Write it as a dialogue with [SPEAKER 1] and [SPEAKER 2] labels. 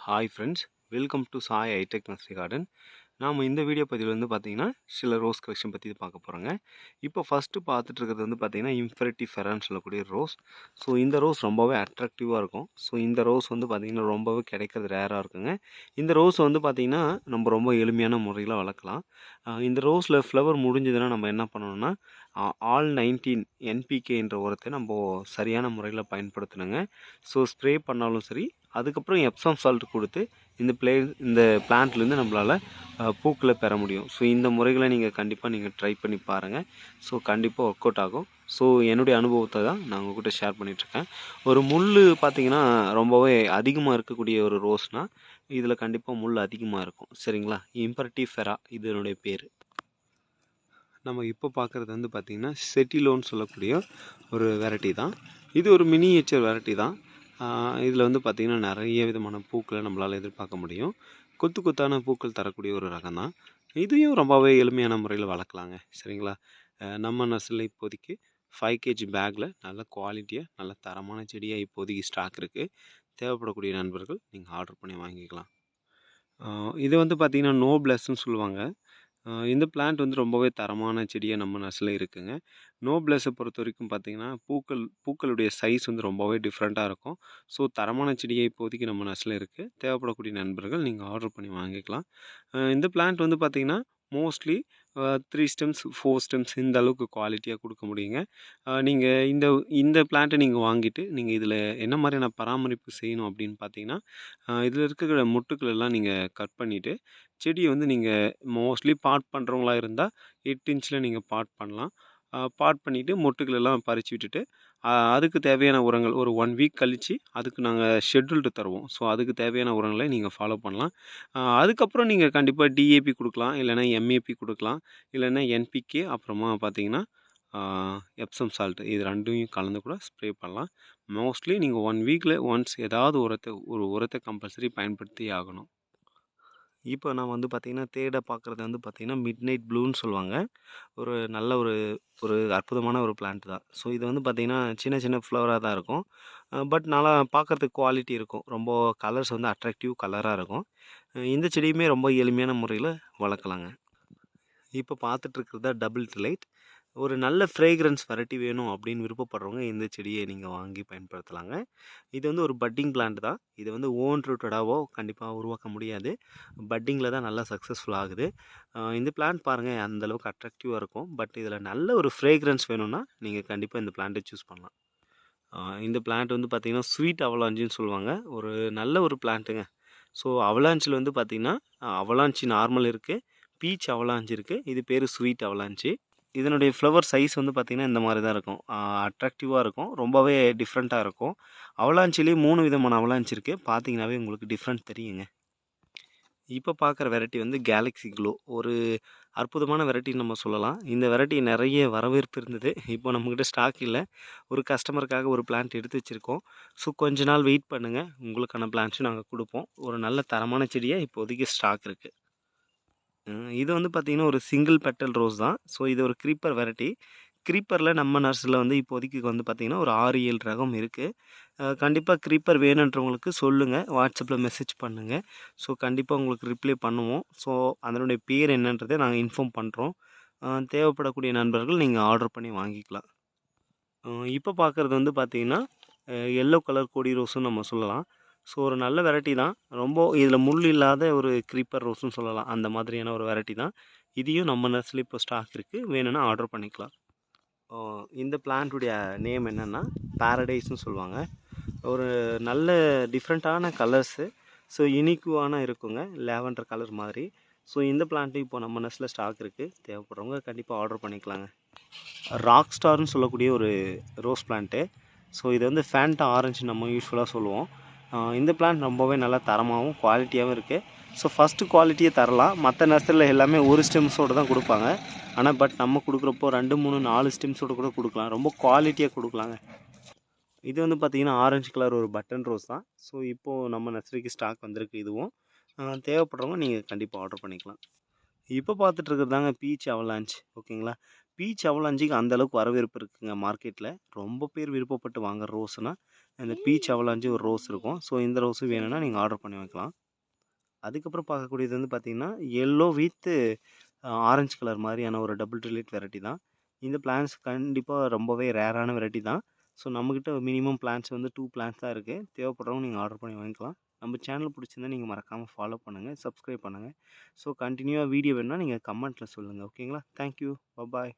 [SPEAKER 1] Hi friends welcome to Sai ஐடெக் nursery garden நாம் இந்த video பதிவில் வந்து பார்த்தீங்கன்னா சில ரோஸ் கலெக்ஷன் பற்றி பார்க்க போகிறோங்க இப்போ ஃபஸ்ட்டு பார்த்துட்டு இருக்கிறது வந்து பார்த்தீங்கன்னா இன்ஃபெரிட்டி ஃபெரான்னு சொல்லக்கூடிய ரோஸ் ஸோ இந்த ரோஸ் ரொம்பவே அட்ராக்டிவாக இருக்கும். ஸோ இந்த ரோஸ் வந்து பார்த்திங்கன்னா ரொம்பவே கிடைக்கிறது ரேராக இருக்குங்க. இந்த ரோஸ் வந்து பார்த்திங்கன்னா நம்ம ரொம்ப எளிமையான முறையில் வளர்க்கலாம். இந்த ரோஸில் ஃப்ளவர் முடிஞ்சதுன்னா நம்ம என்ன பண்ணணும்னா ஆல் நைன்டீன் என்பிகேன்ற உரத்தை நம்ம சரியான முறையில் பயன்படுத்தணுங்க. ஸோ ஸ்ப்ரே பண்ணாலும் சரி அதுக்கப்புறம் எப்சம் சால்ட் கொடுத்து இந்த பிளே இந்த பிளான்ட்லேருந்து நம்மளால் பூக்களை பெற முடியும். ஸோ இந்த முறைகளை நீங்கள் கண்டிப்பாக நீங்கள் ட்ரை பண்ணி பாருங்கள் ஸோ கண்டிப்பாக ஒர்க் அவுட் ஆகும். ஸோ என்னுடைய அனுபவத்தை தான் நான் உங்ககிட்ட ஷேர் பண்ணிகிட்ருக்கேன் ஒரு முள் பார்த்தீங்கன்னா ரொம்பவே அதிகமாக இருக்கக்கூடிய ஒரு ரோஸ்னால் இதில் கண்டிப்பாக முள் அதிகமாக இருக்கும். சரிங்களா? இம்பர்டி ஃபெரா இதனுடைய பேர். நம்ம இப்போ பார்க்குறது வந்து பார்த்திங்கன்னா செட்டிலோன்னு சொல்லக்கூடிய ஒரு வெரைட்டி தான். இது ஒரு மினியேச்சர் வெரைட்டி தான். இதில் வந்து பார்த்திங்கன்னா நிறைய விதமான பூக்களை நம்மளால் எதிர்பார்க்க முடியும். கொத்து கொத்தான பூக்கள் தரக்கூடிய ஒரு ரகம் தான். இதையும் ரொம்பவே எளிமையான முறையில் வளர்க்கலாங்க. சரிங்களா? நம்ம நர்சரியில் இப்போதைக்கு ஃபைவ் கேஜி பேக்கில் நல்ல குவாலிட்டியாக நல்ல தரமான செடியாக இப்போதைக்கு ஸ்டாக் இருக்குது தேவைப்படக்கூடிய நண்பர்கள் நீங்கள் ஆர்டர் பண்ணி வாங்கிக்கலாம். இது வந்து பார்த்திங்கன்னா நோ பிளஸ்ன்னு சொல்லுவாங்க. இந்த பிளான்ட் வந்து ரொம்பவே தரமான செடியாக நம்ம நர்ஸில் இருக்குங்க. நோ பிளஸை பொறுத்த வரைக்கும் பார்த்திங்கன்னா பூக்கள் பூக்களுடைய சைஸ் வந்து ரொம்பவே டிஃப்ரெண்ட்டாக இருக்கும். ஸோ தரமான செடியை இப்போதைக்கு நம்ம நர்ஸில் இருக்குது தேவைப்படக்கூடிய நண்பர்கள் நீங்கள் ஆர்டர் பண்ணி வாங்கிக்கலாம். இந்த பிளான்ட் வந்து பார்த்திங்கன்னா mostly three stems four stems இந்த அளவுக்கு குவாலிட்டியாக கொடுக்க முடியுங்க. நீங்கள் இந்த இந்த பிளான்ட்டை நீங்கள் வாங்கிட்டு நீங்கள் இதில் என்ன மாதிரியான பராமரிப்பு செய்யணும் அப்படின்னு பார்த்தீங்கன்னா இதில் இருக்கிற முட்டுக்கள் எல்லாம் நீங்கள் கட் பண்ணிவிட்டு செடியை வந்து நீங்கள் மோஸ்ட்லி பாட் பண்ணுறவங்களா இருந்தால் எட்டு இன்ச்சில் நீங்கள் பாட் பண்ணலாம். பாட் பண்ணிவிட்டு மொட்டுக்களெல்லாம் எல்லாம் பறித்து விட்டுட்டு அதுக்கு தேவையான உரங்கள் ஒரு ஒன் வீக் கழித்து அதுக்கு நாங்கள் ஷெட்யூல்டு தருவோம். ஸோ அதுக்கு தேவையான உரங்களை நீங்கள் ஃபாலோ பண்ணலாம். அதுக்கப்புறம் நீங்கள் கண்டிப்பாக டிஏபி கொடுக்கலாம் இல்லைன்னா எம்ஏபி கொடுக்கலாம் இல்லைன்னா என்பிகே அப்புறமா பார்த்தீங்கன்னா எப்சம் சால்ட்டு இது ரெண்டையும் கலந்து கூட ஸ்ப்ரே பண்ணலாம். மோஸ்ட்லி நீங்கள் ஒன் வீக்கில் ஒன்ஸ் ஏதாவது உரத்தை ஒரு உரத்தை கம்பல்சரி பயன்படுத்தி ஆகணும். இப்போ நான் வந்து பார்த்திங்கன்னா தேட பார்க்குறது வந்து பார்த்திங்கன்னா மிட் நைட் ப்ளூன்னு சொல்லுவாங்க. ஒரு நல்ல ஒரு ஒரு அற்புதமான ஒரு பிளான்ட் தான். ஸோ இது வந்து பார்த்திங்கன்னா சின்ன சின்ன ஃப்ளவராக தான் இருக்கும். பட் நல்லா பார்க்குறதுக்கு குவாலிட்டி இருக்கும். ரொம்ப கலர்ஸ் வந்து அட்ராக்டிவ் கலராக இருக்கும். இந்த செடியுமே ரொம்ப எளிமையான முறையில் வளர்க்கலாங்க. இப்போ பார்த்துட்ருக்கிறதா டபுள் டிலைட் ஒரு நல்ல ஃப்ரேக்ரன்ஸ் வெரைட்டி வேணும் அப்படின்னு விருப்பப்படுறவங்க இந்த செடியை நீங்கள் வாங்கி பயன்படுத்தலாங்க. இது வந்து ஒரு பட்டிங் பிளான்ட் தான். இது வந்து ஓன் ரூட்டடாவோ கண்டிப்பாக உருவாக்க முடியாது. பட்டிங்கில் தான் நல்லா சக்ஸஸ்ஃபுல் ஆகுது. இந்த பிளான்ட் பாருங்கள் அந்தளவுக்கு அட்ராக்டிவாக இருக்கும். பட் இதில் நல்ல ஒரு ஃப்ரேக்ரன்ஸ் வேணும்னா நீங்கள் கண்டிப்பாக இந்த பிளான்ட்டை சூஸ் பண்ணலாம். இந்த பிளான்ட் வந்து பார்த்திங்கன்னா ஸ்வீட் அவலாஞ்சின்னு சொல்லுவாங்க. ஒரு நல்ல ஒரு பிளான்ட்டுங்க ஸோ அவலாஞ்சில் வந்து பார்த்திங்கன்னா அவலாஞ்சி நார்மல் இருக்குது பீச் அவலாஞ்சி இருக்குது இது பேர் ஸ்வீட் அவலாஞ்சி இதனுடைய ஃப்ளவர் சைஸ் வந்து பார்த்திங்கன்னா இந்த மாதிரி தான் இருக்கும். அட்ராக்டிவாக இருக்கும். ரொம்பவே டிஃப்ரெண்ட்டாக இருக்கும். அவலாஞ்சிலே மூணு விதமான அவலாஞ்சி இருக்குது பார்த்தீங்கன்னாவே உங்களுக்கு டிஃப்ரெண்ட் தெரியுங்க. இப்போ பார்க்குற வெரைட்டி வந்து கேலக்ஸி க்ளோ ஒரு அற்புதமான வெரைட்டின்னு நம்ம சொல்லலாம். இந்த வெரைட்டி நிறைய வரவேற்பு இருந்தது இப்போ நம்மக்கிட்ட ஸ்டாக் இல்லை. ஒரு கஸ்டமருக்காக ஒரு பிளான்ட் எடுத்து வச்சுருக்கோம். ஸோ கொஞ்ச நாள் வெயிட் பண்ணுங்கள் உங்களுக்கான பிளான்ட்ஸும் நாங்கள் கொடுப்போம். ஒரு நல்ல தரமான செடியாக இப்போதைக்கு ஸ்டாக் இருக்குது இது வந்து பார்த்திங்கன்னா ஒரு சிங்கிள் பெட்டல் ரோஸ் தான். ஸோ இது ஒரு க்ரீப்பர் வெரைட்டி க்ரீப்பரில் நம்ம நர்ஸில் வந்து இப்போதைக்கு வந்து பார்த்திங்கன்னா ஒரு ஆறு ஏழு ரகம் இருக்குது கண்டிப்பாக க்ரீப்பர் வேணுன்றவங்களுக்கு சொல்லுங்கள் வாட்ஸ்அப்பில் மெசேஜ் பண்ணுங்கள் ஸோ கண்டிப்பாக உங்களுக்கு ரிப்ளை பண்ணுவோம். ஸோ அதனுடைய பேர் என்னன்றதை நாங்கள் இன்ஃபார்ம் பண்ணுறோம் தேவைப்படக்கூடிய நண்பர்கள் நீங்கள் ஆர்டர் பண்ணி வாங்கிக்கலாம். இப்போ பார்க்குறது வந்து பார்த்திங்கன்னா எல்லோ கலர் கொடி ரோஸும் நம்ம சொல்லலாம். ஸோ ஒரு நல்ல வெரைட்டி தான். ரொம்ப இதில் முள் இல்லாத ஒரு க்ரீப்பர் ரோஸ்னு சொல்லலாம். அந்த மாதிரியான ஒரு வெரைட்டி தான். இதையும் நம்ம நர்ஸில் இப்போ ஸ்டாக் இருக்குது வேணும்னா ஆர்டர் பண்ணிக்கலாம். இந்த பிளான்ட்டுடைய நேம் என்னென்னா பேரடைஸ்னு சொல்லுவாங்க. ஒரு நல்ல டிஃப்ரெண்ட்டான கலர்ஸு ஸோ யுனிக்குவான இருக்குங்க. லேவண்டர் கலர் மாதிரி. ஸோ இந்த பிளான்ட்டு இப்போ நம்ம நர்ஸில் ஸ்டாக் இருக்குது தேவைப்படுறவங்க கண்டிப்பாக ஆர்டர் பண்ணிக்கலாங்க. ராக் ஸ்டார்னு சொல்லக்கூடிய ஒரு ரோஸ் பிளான்ட்டு ஸோ இது வந்து ஃபேண்டா ஆரஞ்சு நம்ம யூஸ்ஃபுல்லாக சொல்லுவோம். இந்த பிளான் ரொம்பவே நல்லா தரமாகவும் குவாலிட்டியாகவும் இருக்குது ஸோ ஃபஸ்ட்டு குவாலிட்டியை தரலாம். மற்ற நர்சரியில் எல்லாமே ஒரு ஸ்டெம்ஸோடு தான் கொடுப்பாங்க. ஆனால் பட் நம்ம கொடுக்குறப்போ ரெண்டு மூணு நாலு ஸ்டெம்ஸோடு கூட கொடுக்கலாம். ரொம்ப குவாலிட்டியாக கொடுக்கலாங்க. இது வந்து பார்த்திங்கன்னா ஆரஞ்சு கலர் ஒரு பட்டன் ரோஸ் தான். ஸோ இப்போது நம்ம நர்சரிக்கு ஸ்டாக் வந்திருக்கு இதுவும். தேவைப்படுறவங்க நீங்கள் கண்டிப்பாக ஆர்டர் பண்ணிக்கலாம். இப்போ பார்த்துட்டு இருக்கிறதாங்க பீச் அவலாஞ்ச் ஓகேங்களா பீச் அவலாஞ்சிக்கு அந்த அளவுக்கு வரவேற்பு இருக்குங்க மார்க்கெட்டில் ரொம்ப பேர் விருப்பப்பட்டு வாங்குற ரோஸ்னால் இந்த பீச் அவலாஞ்சி ஒரு ரோஸ் இருக்கும். ஸோ இந்த ரோஸும் வேணும்னா நீங்கள் ஆர்டர் பண்ணி வைக்கலாம். அதுக்கப்புறம் பார்க்கக்கூடியது வந்து பார்த்திங்கன்னா எல்லோ வித் ஆரஞ்சு கலர் மாதிரியான ஒரு டபுள் ரிலேட் வெரைட்டி தான். இந்த பிளான்ஸ் கண்டிப்பாக ரொம்பவே ரேரான வெரைட்டி தான். ஸோ நம்மக்கிட்ட மினிமம் பிளான்ஸ் வந்து டூ பிளான்ஸ் தான் இருக்குது தேவைப்படுறவங்க நீங்கள் ஆர்டர் பண்ணி வாங்கிக்கலாம். நம்ம சேனல் பிடிச்சிருந்தா நீங்கள் மறக்காமல் ஃபாலோ பண்ணுங்கள் சப்ஸ்கிரைப் பண்ணுங்கள் ஸோ கண்டினியூவாக வீடியோ வேணுன்னா நீங்கள் கமெண்ட்டில் சொல்லுங்கள் ஓகேங்களா? Thank you bye